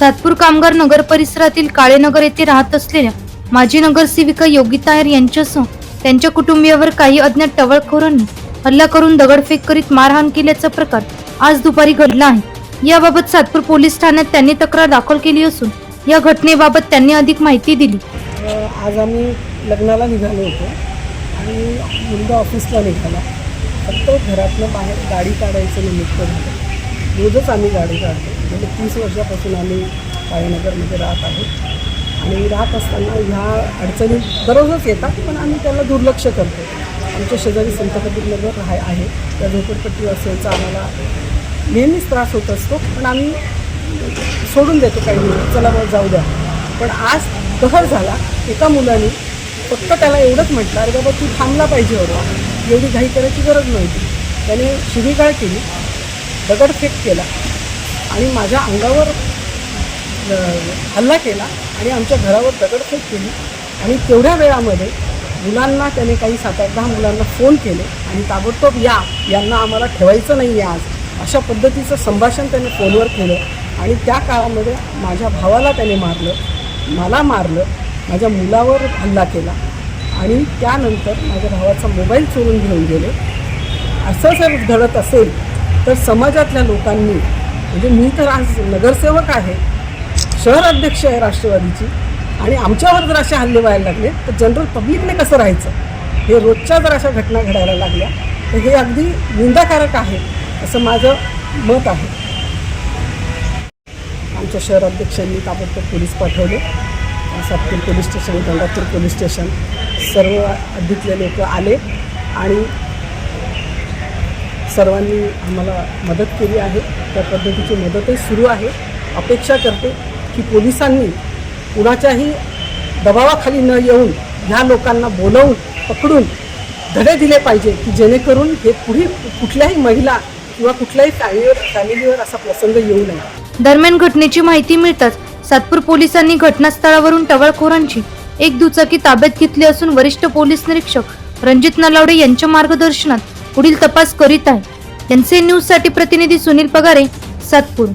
सातपूर कामगार नगर परिसरातील काळेनगर येथे राहत असलेल्या माजी नगरसेविका योगिता अयर यांच्यासह त्यांच्या कुटुंबियावर काही अज्ञात टवळखोरांनी हल्ला करून दगडफेक करीत मारहाण केल्याचा प्रकार आज दुपारी घडला आहे. याबाबत सातपूर पोलीस ठाण्यात त्यांनी तक्रार दाखल केली असून या घटनेबाबत त्यांनी अधिक माहिती दिली. आज आम्ही लग्नाला निघालो होतो आणि मुलगा ऑफिसला निघाला. फक्त घरातनं बाहेर गाडी काढायचं निमित्त झालं. रोजच आम्ही गाडी काढतो. गेले तीस वर्षापासून आम्ही काळेनगरमध्ये राहत आहोत. आणि राहत असताना ह्या अडचणी दररोजच येतात पण आम्ही त्याला दुर्लक्ष करतो. आमच्या शेजारी संत कबीरनगर राहाय आहे. त्या झोपडपट्टी असेलचा आम्हाला नेहमीच त्रास होत असतो पण आम्ही सोडून देतो काही दिवस चला मग जाऊ द्या. पण आज कहर झाला एका मुलाने फक्त त्याला एवढंच म्हटलं अरे बाबा तू थांबला पाहिजे होता एवढी घाई करायची गरज नव्हती. त्याने शिवीगाळ केली दगडफेक केला. आणि माझ्या अंगावर हल्ला केला आणि आमच्या घरावर दगडफेक केली. आणि तेवढ्या वेळामध्ये मुलांना त्याने काही सात आठ दहा मुलांना फोन केले आणि ताबडतोब या यांना आम्हाला ठेवायचं नाही आहे आज. अशा पद्धतीचं संभाषण त्याने फोनवर केलं आणि त्या काळामध्ये माझ्या भावाला त्याने मारलं मला मारलं माझ्या मुलावर हल्ला केला. आणि त्यानंतर माझ्या भावाचा मोबाईल चोरून घेऊन गेले. असं जर घडत असेल तर समाजातल्या लोकांनी म्हणजे मी तर आज नगरसेवक आहे शहर अध्यक्ष आहे राष्ट्रवादीची आणि आमच्यावर जर असे हल्ले व्हायला लागले तर जनरल पब्लिकने कसं राहायचं? हे रोजच्या जर अशा घटना घडायला लागल्या तर हे अगदी निंदाकारक आहे असं माझं मत आहे. आमच्या शहर अध्यक्षांनी ताबडतोब पोलीस पाठवले. Satpur police station Gangapur police station सर्व अधिकले लोक आले आणि सर्वांनी आम्हाला मदत केली आहे. त्या पद्धतीची मदतही सुरू आहे. अपेक्षा करते की पोलिसांनी कुणाच्याही दबावाखाली न येऊन ह्या लोकांना बोलवून पकडून धडे दिले पाहिजे की जेणेकरून हे पुढे कुठल्याही महिला किंवा कुठल्याही फॅमिलीवर फॅमिलीवर असा प्रसंग येऊ नये. दरम्यान घटनेची माहिती मिळताच सातपूर पोलिसांनी घटनास्थळावरून टवळखोरांची एक दुचाकी ताब्यात घेतली असून वरिष्ठ पोलीस निरीक्षक रणजित नलावडे यांच्या मार्गदर्शनात पुढील तपास करीत आहे एनसीएन न्यूजसाठी प्रतिनिधी सुनील पगारे सातपूर.